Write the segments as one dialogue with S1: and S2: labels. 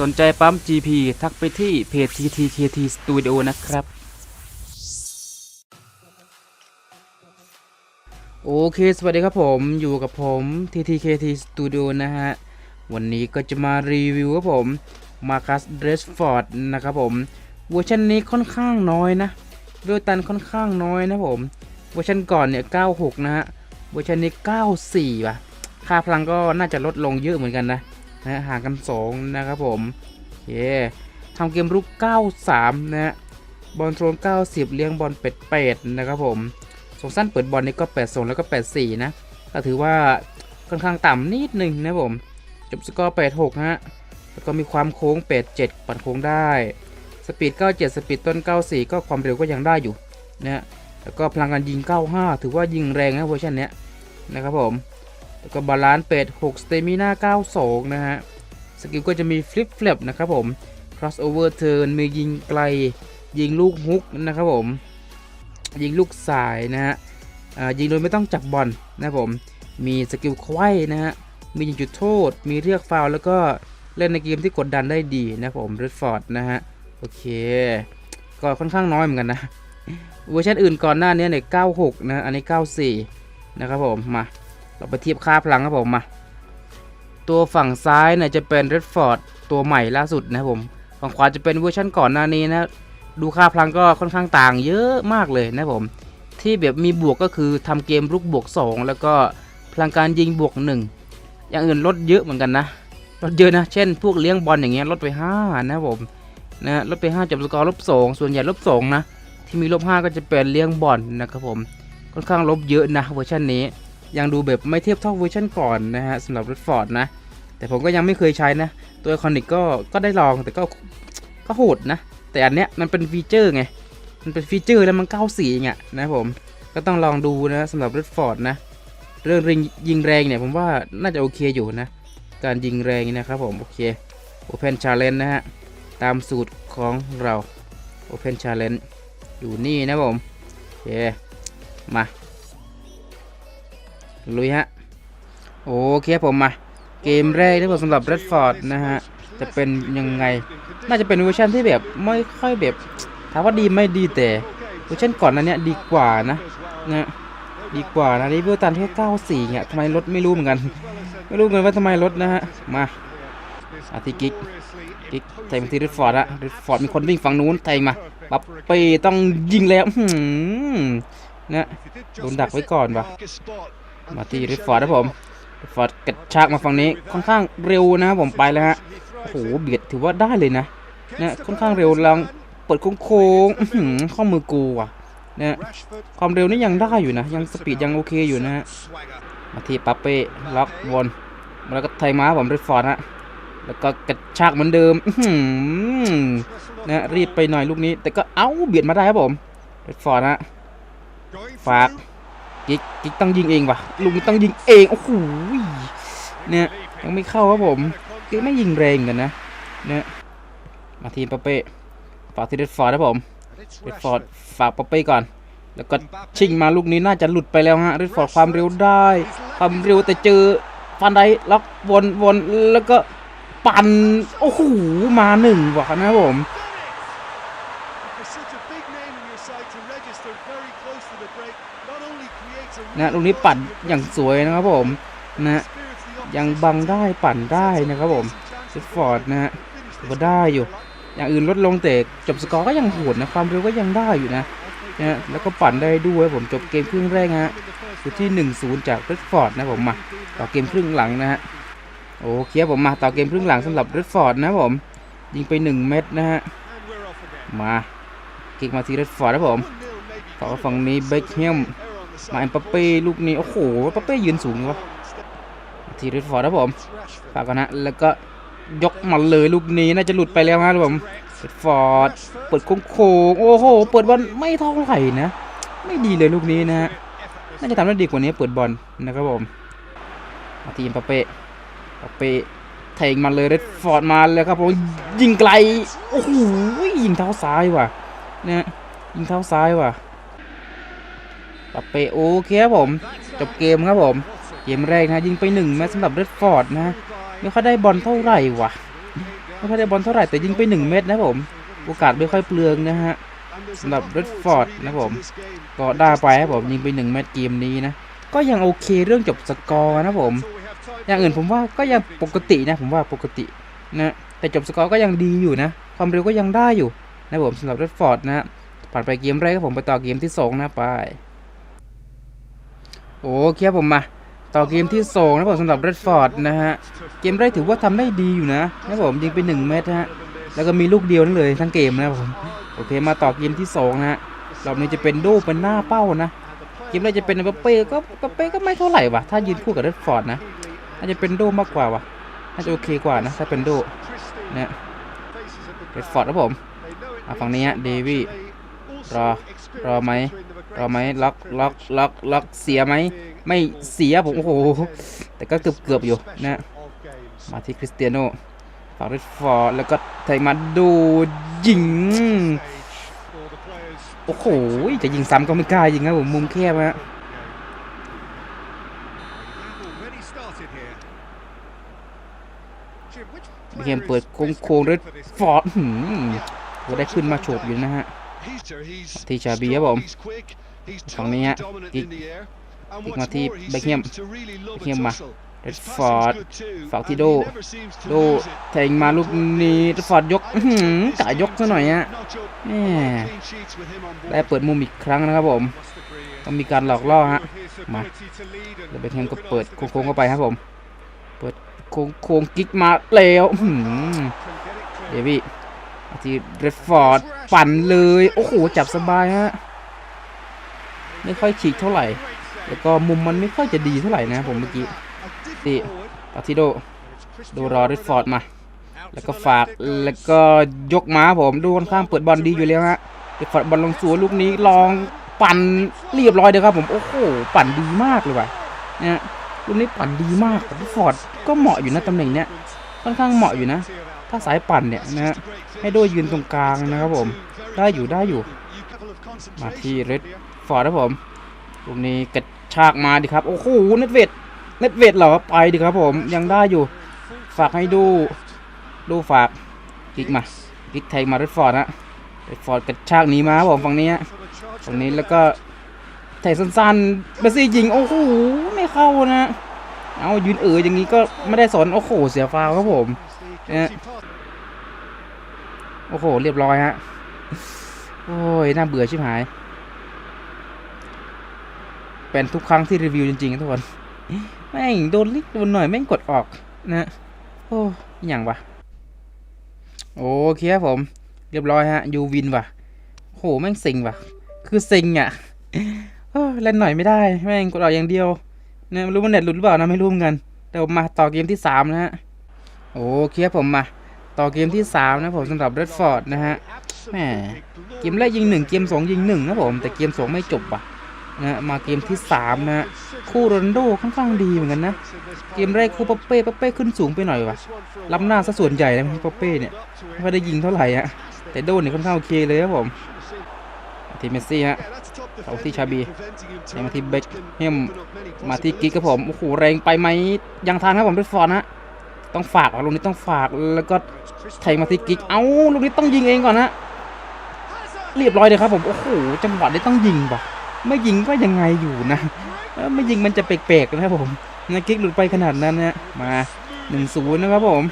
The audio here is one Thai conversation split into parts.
S1: สนใจปั๊ม GP ทักไปที่เพจ TTKT Studio นะครับ โอเค สวัสดีครับผมอยู่กับผม TTKT Studio นะฮะ วันนี้ก็จะมารีวิวครับผม Marcus Rashford นะครับผม เวอร์ชันนี้ค่อนข้างน้อยนะเวลตันค่อนข้างน้อยนะผม เวอร์ชันก่อนเนี่ย 96 นะฮะ เวอร์ชันนี้ 94ว่ะ ค่าพลังก็น่าจะลดลงเยอะเหมือนกันนะ นะห่างกัน 2 นะครับผมเย้ทำเกมรุก 93นะฮะบอลโทรน90 เลี้ยงบอลเป็ดเป็ดนะครับผมส่งสั้นเปิดบอลนี่ก็82แล้วก็84นะก็ถือว่าค่อนข้างต่ำนิดหนึ่งนะผมจบสกอร์86ฮะแล้วก็มีความโค้ง87ปัดโค้งได้ สปีด 97 สปีดต้น 94 ก็ความเร็วก็ยังได้อยู่นะฮะแล้วก็พลังการยิง 95 ถือว่ายิงแรงนะเวอร์ชันเนี้ยนะครับผม แล้วก็บาลานซ์เป็ด6สเตมิน่า92 นะฮะ สกิลก็จะมีฟลิปฟลปนะครับผม crossover turn มียิงไกล ยิงลูกฮุกนะครับผม ยิงลูกสายนะฮะยิงโดยไม่ต้องจับบอลนะครับผม มีสกิลไขว้นะฮะ มียิงจุดโทษ มีเรียกฟาวแล้วก็เล่นในเกมที่กดดันได้ดีนะครับผมเรดฟอร์ดนะฮะ โอเค ก็ค่อนข้างน้อยเหมือนกันนะ เวอร์ชันอื่นก่อนหน้านี้เนี่ย96 นะ อันนี้ 94 นะครับผม มา เราไปเทียบค่าพลังครับผมมา ตัวฝั่งซ้ายเนี่ยจะเป็น Red Ford ตัวใหม่ล่าสุดนะครับผมฝั่งขวาจะเป็นเวอร์ชันก่อนหน้านี้นะ ดูค่าพลังก็ค่อนข้างต่างเยอะมากเลยนะครับผม ที่แบบมีบวกก็คือทำเกมรุกบวก 2 แล้วก็พลังการยิงบวก 1 อย่างอื่นลดเยอะเหมือนกันนะ ลดเยอะนะ เช่น พวกเลี้ยงบอลอย่างเงี้ยลดไป 5 นะครับผมนะลดไป 5จับสกอร์ลบ2ส่วนใหญ่ลบ2นะ ที่มีลบ5ก็จะเป็นเลี้ยงบอลนะครับผม ค่อนข้างลบเยอะนะเวอร์ชันนี้ ยังดูแบบไม่เทียบเท่าเวอร์ชันก่อนนะฮะสำหรับ Red Ford นะ แต่ผมก็ยังไม่เคยใช้นะ ตัวไอคอนิกก็ก็ได้ลองแต่ก็ก็โหดนะ แต่อันเนี้ยมันเป็นฟีเจอร์ไง มันเป็นฟีเจอร์แล้วมัน94ไงนะผมก็ต้องลองดูนะสำหรับ Red Ford นะเรื่องยิงยิงแรงเนี่ยผมว่าน่าจะโอเคอยู่นะ การยิงแรงนะครับผมโอเค Open Challenge นะฮะ ตามสูตรของเรา Open Challenge อยู่นี่นะผมโอเคมา ลุยฮะ โอเคผมมา เกมแรกที่ผมสำหรับ Redford นะฮะ จะเป็นยังไง น่าจะเป็นเวอร์ชันที่แบบไม่ค่อยแบบถามว่าดีไม่ดีแต่เวอร์ชันก่อนนั้นเนี้ยดีกว่านะนะดีกว่านะรีวิวตันแค่94เนี่ยทำไมรถไม่รู้เหมือนกัน ไม่รู้เหมือนว่าทำไมรถนะฮะ มาอาทิกิกกิกแทงมาที่ Redford อะ Redford มีคนวิ่งฝั่งนู้นแทงมาปับไปต้องยิงแล้วนะโดนดักไว้ก่อนวะ มาที่ริฟฟอร์ดครับผมริฟฟอร์ดกระชากมาฝั่งนี้ค่อนข้างเร็วนะครับผมไปแล้วฮะโอ้โหเบียดถือว่าได้เลยนะนะค่อนข้างเร็วลองเปิดโค้งๆข้อมือกูว่ะนะความเร็วนี่ยังได้อยู่นะ ยังสปีดยังโอเคอยู่นะฮะมาที่ปัปเป้ล็อกวนแล้วก็ไทยมาผมริฟฟอร์ดฮะแล้วก็กระชากเหมือนเดิมนะรีบไปหน่อยลูกนี้ แต่ก็เอ้าเบียดมาได้ครับผมริฟฟอร์ดฮะฝาก กิ๊กกิ๊กต้องยิงเองว่ะลุงต้องยิงเองโอ้โหเนี่ยยังไม่เข้าครับผมกิ๊กไม่ยิงแรงกันนะเนี่ยมาทีมปาเป้ฝากที่เดดฟอร์ดครับผมเดดฟอร์ดฝากปาเป้ก่อน แล้วก็ชิงมาลูกนี้น่าจะหลุดไปแล้วฮะเดดฟอร์ดความเร็วได้ความเร็วแต่เจอฟันไดล็อกวนวนแล้วก็ปั่นโอ้โหมาหนึ่งว่ะนะครับผม นะลูกนี้ปั่นอย่างสวยนะครับผมนะยังบังได้ปั่นได้นะครับผมเซฟฟอร์ดนะฮะถือว่าได้อยู่ อย่างอื่นลดลงแต่จบสกอร์ก็ยังโหดนะความเร็วก็ยังได้อยู่นะนะแล้วก็ปั่นได้ด้วยผมจบเกมครึ่งแรกฮะอยู่ที่ 1-0 จากเรดฟอร์ดนะผมมาต่อเกมครึ่งหลังนะฮะโอเคผมมาต่อเกมครึ่งหลังสำหรับเรดฟอร์ดนะผมยิงไป 1 เม็ดนะฮะมากิกมาที่เรดฟอร์ดนะผมต่อฝั่งนี้เบคแฮม มาเอ็มปาเป้ลูกนี้ โอ้โหปาเป้ยืนสูงวะทีเรดฟอร์ดนะผมฝากกันนะแล้วก็ยกมาเลยลูกนี้น่าจะหลุดไปแล้วนะครับผมเปิดฟอร์ดเปิดโค้งโอ้โห เปิดบอลไม่เท่าไหร่นะ ไม่ดีเลยลูกนี้นะฮะน่าจะทำได้ดีกว่านี้เปิดบอลนะครับผมทีมปาเป้ปาเป้แทงมาเลยเรดฟอร์ดมาเลยครับผมยิงไกล โอ้โหยิงเท้าซ้ายว่ะนะฮะยิงเท้าซ้ายว่ะ ปาเปโอเคครับผม จบเกมครับผม เกมแรกนะยิงไปหนึ่งแม้สำหรับเรดฟอร์ดนะไม่ค่อยได้บอลเท่าไหร่ว่ะไม่ค่อยได้บอลเท่าไหร่แต่ยิงไป1เม็ดนะผม โอกาสไม่ค่อยเปลืองนะฮะสำหรับ Redford นะผมก็ได้ไปครับผมยิงไป1เม็ดเกมนี้นะก็ยังโอเคเรื่องจบสกอร์นะผม อย่างอื่นผมว่าก็ยังปกตินะผมว่าปกตินะแต่จบสกอร์ก็ยังดีอยู่นะ ความเร็วก็ยังได้อยู่นะผมสำหรับ Redford นะฮะผ่านไปเกมแรกครับผมไปต่อเกมที่2นะไป โอเคครับผมมา ต่อเกมที่2นะผมสำหรับ Redford นะฮะ เกมแรกถือว่าทำได้ดีอยู่นะนะผมยิงไป1เม็ดฮะ แล้วก็มีลูกเดียวนั่นเลยทั้งเกมนะผม โอเคมาต่อเกมที่2นะฮะรอบนี้จะเป็นโดเป็นหน้าเป้านะ เกมแรกจะเป็นเปเป้ก็เปเป้ก็ไม่เท่าไหร่ว่ะ ถ้ายืนคู่กับ Redford นะ น่าจะเป็นโดมากกว่าว่ะ น่าจะโอเคกว่านะถ้าเป็นโดเนี่ย Redford ครับผมอะฝั่งนี้ฮะ Davy รอ รอไหม รอไหมล็อกล็อกล็อกล็อกเสียไหมไม่เสียผมโอ้โหแต่ก็เกือบเกือบอยู่นะมาที่คริสเตียโนฝากเรดฟอร์แล้วก็แทมาดูยิงโอ้โหจะยิงซ้ำก็ไม่กล้ายิงครับผมมุมแคบฮะเกมเปิดโค้งโค้งเรดฟอร์ดหืมก็ได้ขึ้นมาโฉบอยู่นะฮะ ที่ชาบีครับผมฝั่งนี้ฮะกิ๊กกิ๊กมาที่เบคแฮมเบคแฮมมาเรดฟอร์ดฝากที่โดโดแทงมาลูกนี้เรดฟอร์ดยกอื้อหือกะยกซะหน่อยฮะแหม่ได้เปิดมุมอีกครั้งนะครับผมต้องมีการหลอกล่อฮะมาแล้วเบคแฮมก็เปิดโค้งๆเข้าไปครับผม เปิดโค้งโค้งกิ๊กมาแล้วอื้อหือเดวี่มา ที่เรดฟอร์ดปั่นเลย โอ้โห จับสบายฮะ ไม่ค่อยฉีกเท่าไหร่ แล้วก็มุมมันไม่ค่อยจะดีเท่าไหร่นะผมเมื่อกี้นี่ปาทิโดดูรอเรดฟอร์ดมา แล้วก็ฝากแล้วก็ยกม้าผมดูค่อนข้างเปิดบอลดีอยู่แล้วฮะเรดฟอร์ดบอลลงสวนลูกนี้ลองปั่นเรียบร้อยเดียวครับผมโอ้โหปั่นดีมากเลยว่ะเนี่ยลูกนี้ปั่นดีมากเรดฟอร์ดก็เหมาะอยู่นะตำแหน่งเนี้ยค่อนข้างเหมาะอยู่นะ ถ้าสายปั่นเนี่ยนะฮะให้โดยืนตรงกลางนะครับผม ได้อยู่ได้อยู่ มาที่เรดฟอร์ดครับผมลูกนี้กระชากมาดิครับ โอ้โหเน็ตเวทเน็ตเวทเหรอไปดิครับผม ยังได้อยู่ ฝากให้ดู ดูฝากกิกมากิกแทงมาเรดฟอร์ดนะเรดฟอร์ดกระชากหนีมาครับผมฝั่งนี้ฝั่งนี้แล้วก็แทงสั้นๆเบสซี่ยิง โอ้โห ไม่เข้านะ เอายืนเอ๋ออย่างนี้ก็ไม่ได้สน โอ้โห เสียฟาวครับผมเนี่ย โอ้โห เรียบร้อยฮะ โอ้ย น่าเบื่อชิบหาย เป็นทุกครั้งที่รีวิวจริงๆทุกคน แม่งโดนลิกโดนหน่อยแม่งกดออกนะโอ้ยอย่างวะ โอเคครับผม เรียบร้อยฮะ ยูวินว่ะโห แม่งเซ็งว่ะ คือเซ็งอะเล่นหน่อยไม่ได้ แม่งกดออกอย่างเดียวนะไม่รู้ว่าเน็ตหลุดหรือเปล่านะไม่รู้เหมือนกันเดี๋ยวมาต่อเกมที่สามนะฮะ โอเคครับผมมา ต่อเกมที่สามนะผมสำหรับเรดฟอร์ดนะฮะแหมเกมแรกยิงหนึ่งเกมสองยิงหนึ่งนะผม แต่เกมสองไม่จบว่ะนะมาเกมที่สามนะคู่โรนโดค่อนข้างดีเหมือนกันนะ เกมแรกคู่ปเป้ปเป้ขึ้นสูงไปหน่อยว่ะล้ำหน้าซะส่วนใหญ่นะปเป้เนี่ยไม่ได้ยิงเท่าไหร่ฮะแต่โดนเนี่ยค่อนข้างโอเคเลยครับผมทีเมสซี่ฮะเอาที่ชาบียังมาที่เบคแฮมมาที่กิ๊กครับผมโอ้โหแรงไปไหมยังทานครับผมเรดฟอร์ดนฮะ ต้องฝากอะลูกนี้ต้องฝากแล้วก็แทงมาที่กิ๊กเอ้าลูกนี้ต้องยิงเองก่อนนะเรียบร้อยเลยครับผมโอ้โหจังหวะนี้ต้องยิงปะไม่ยิงก็ยังไงอยู่นะไม่ยิงมันจะแปลกๆนะครับผมนะกิ๊กหลุดไปขนาดนั้นนะมาหนึ่งศูนย์นะครับผม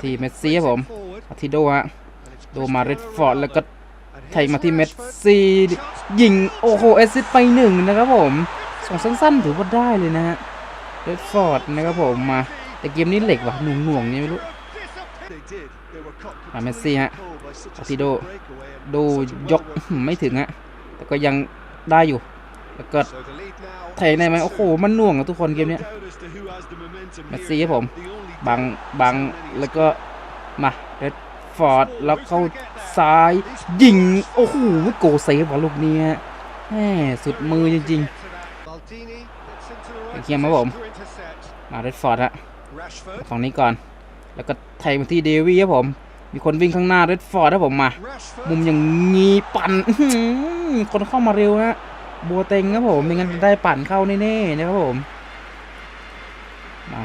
S1: ที่เมสซี่ครับผมอาทิโดฮะโดมาเรดฟอร์ดแล้วก็ไทยมาที่เมสซี่ยิงโอ้โหแอซิสต์ไปหนึ่งนะครับผมส่งสั้นๆถือว่าได้เลยนะฮะเรดฟอร์ดนะครับผมมา แต่เกมนี้เหล็กว่ะหน่วงหน่วงๆนี่ไม่รู้
S2: มาเมสซี่ฮะ
S1: อาทิโดดูยกไม่ถึงฮะแต่ก็ยังได้อยู่แล้วก็แทงได้ไหมโอ้โหมันหน่วงอะทุกคนเกมเนี้ย
S2: เมสซี่ครับผม
S1: บังบังแล้วก็มาเรดฟอร์ดแล้วเข้าซ้ายยิงโอ้โหโกเซฟว่ะลูกเนี้ยแหมสุดมือจริง
S2: เคียมครับผม
S1: มาเรดฟอร์ดฮะ ฝั่งนี้ก่อน แล้วก็แทงมาที่เดวี่ครับผม มีคนวิ่งข้างหน้าเรดฟอร์ดครับผมมา มุมอย่างงี้ปั่นอื้อหือคนเข้ามาเร็วฮะบัวเต็งครับผมไม่งั้นได้ปั่นเข้าแน่ๆนะครับผมมา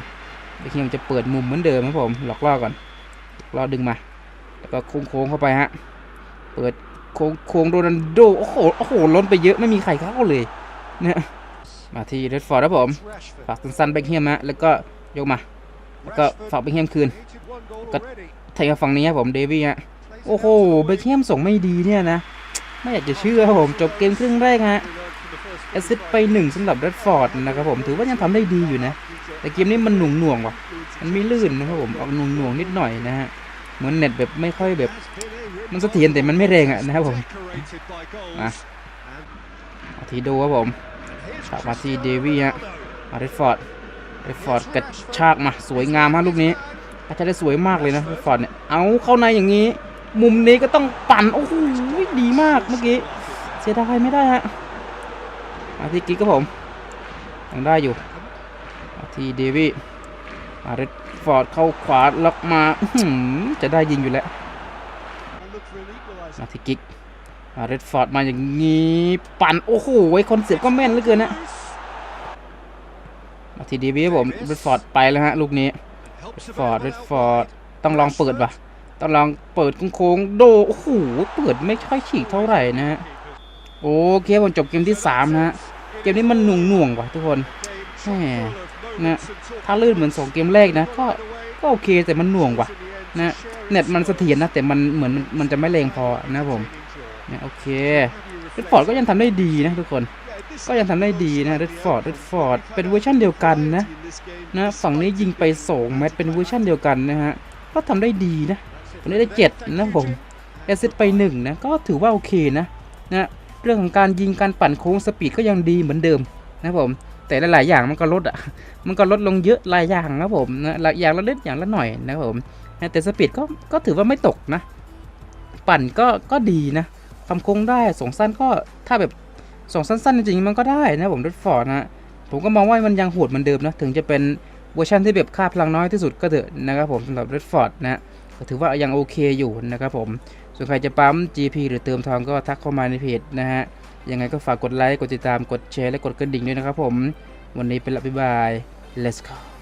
S1: เบคแฮมจะเปิดมุมเหมือนเดิมครับผม หลอกล่อก่อนรอดึงมา แล้วก็โค้งๆเข้าไปฮะ เปิดโค้งโค้งโรนัลโด โอ้โห โอ้โห ล้นไปเยอะ ไม่มีใครเข้าเลย เนี่ย มาที่เรดฟอร์ดครับผม
S2: Rashford.
S1: ฝากสั้นๆเบคเฮียมฮะ แล้วก็ยกมา แล้วก็ฝากเบคเฮมคืน
S2: Created one goal
S1: Got-
S2: already.
S1: ไทยกับฝั่งนี้ครับผมเดวี่ฮะโอ้โหเบคเฮียมส่งไม่ดีเนี่ยนะ ไม่อยากจะเชื่อครับผมจบเกมครึ่งแรกฮะแอซิสไปหนึ่งสำหรับเรดฟอร์ดนะครับผมถือว่ายังทำได้ดีอยู่นะ แต่เกมนี้มันหน่วงหน่วงๆว่ะมันไม่ลื่นนะครับผมออกหน่วงหน่วงๆนิดหน่อยนะฮะเหมือนเน็ตแบบไม่ค่อยแบบ มันเสถียรแต่มันไม่แรงอะนะครับผมอะมาทีดูครับผมฝากมาที่เดวี่ฮะมาเรดฟอร์ด เรดฟอร์ดกระชากมาสวยงามฮะลูกนี้อาจจะได้สวยมากเลยนะเรดฟอร์ดเนี่ยเอาเข้าในอย่างนี้ มุมนี้ก็ต้องปั่นโอ้โหดีมากเมื่อกี้เสียดายไม่ได้ฮะมาที่กิ๊กครับผมยังได้อยู่มาที่เดวี่มาเรดฟอร์ดเข้าขวาล็อกมาอืจะได้ยิงอยู่แล้วมาที่กิ๊กมาเรดฟอร์ดมาอย่างนี้ปั่นโอ้โหไอคอนเซปต์ก็แม่นเหลือเกินนะ มาที่เดวี่ครับผมเรดฟอร์ดไปแล้วฮะลูกนี้เรดฟอร์ดเรดฟอร์ดต้องลองเปิดว่ะต้องลองเปิดโค้งๆโดโอ้โหเปิดไม่ค่อยฉีกเท่าไหร่นะฮะโอเคผมจบเกมที่3นะฮะเกมนี้มันหน่วงหน่วงๆว่ะทุกคนแหมนะถ้าลื่นเหมือน2เกมแรกนะก็ก็โอเคแต่มันหน่วงว่ะนะเน็ตมันเสถียรนะแต่มันเหมือนมันมันจะไม่แรงพอนะครับผมเนี่ยโอเคเรดฟอร์ดก็ยังทำได้ดีนะทุกคน ก็ยังทำได้ดีนะเรดฟอร์ดเรดฟอร์ดเป็นเวอร์ชันเดียวกันนะนะฝั่งนี้ยิงไป2แมตช์เป็นเวอร์ชันเดียวกันนะฮะก็ทำได้ดีนะวันนี้ได้เจ็ดนะผมแอสซิสต์ไปหนึ่งนะก็ถือว่าโอเคนะนะเรื่องของการยิงการปั่นโค้งสปีดก็ยังดีเหมือนเดิมนะผมแต่หลายๆอย่างมันก็ลดอะมันก็ลดลงเยอะหลายอย่างนะผมนะหลายอย่างละเล็กอย่างละหน่อยนะผมแต่สปีดก็ก็ถือว่าไม่ตกนะ ปั่นก็ก็ดีนะทำโค้งได้ส่งสั้นก็ถ้าแบบ ส่งสั้นๆ จริงๆมันก็ได้นะผมรถฟอร์ดนะผมก็มองว่ามันยังโหดเหมือนเดิมนะถึงจะเป็นเวอร์ชันที่แบบค่าพลังน้อยที่สุดก็เถอะนะครับผมสำหรับรถฟอร์ดนะก็ถือว่ายังโอเคอยู่นะครับผมส่วนใครจะปั๊ม GP หรือเติมทองก็ทักเข้ามาในเพจนะฮะยังไงก็ฝากกดไลค์กดติดตามกดแชร์และกดกระดิ่งด้วยนะครับผม วันนี้เป็นละบ๊ายบาย let's go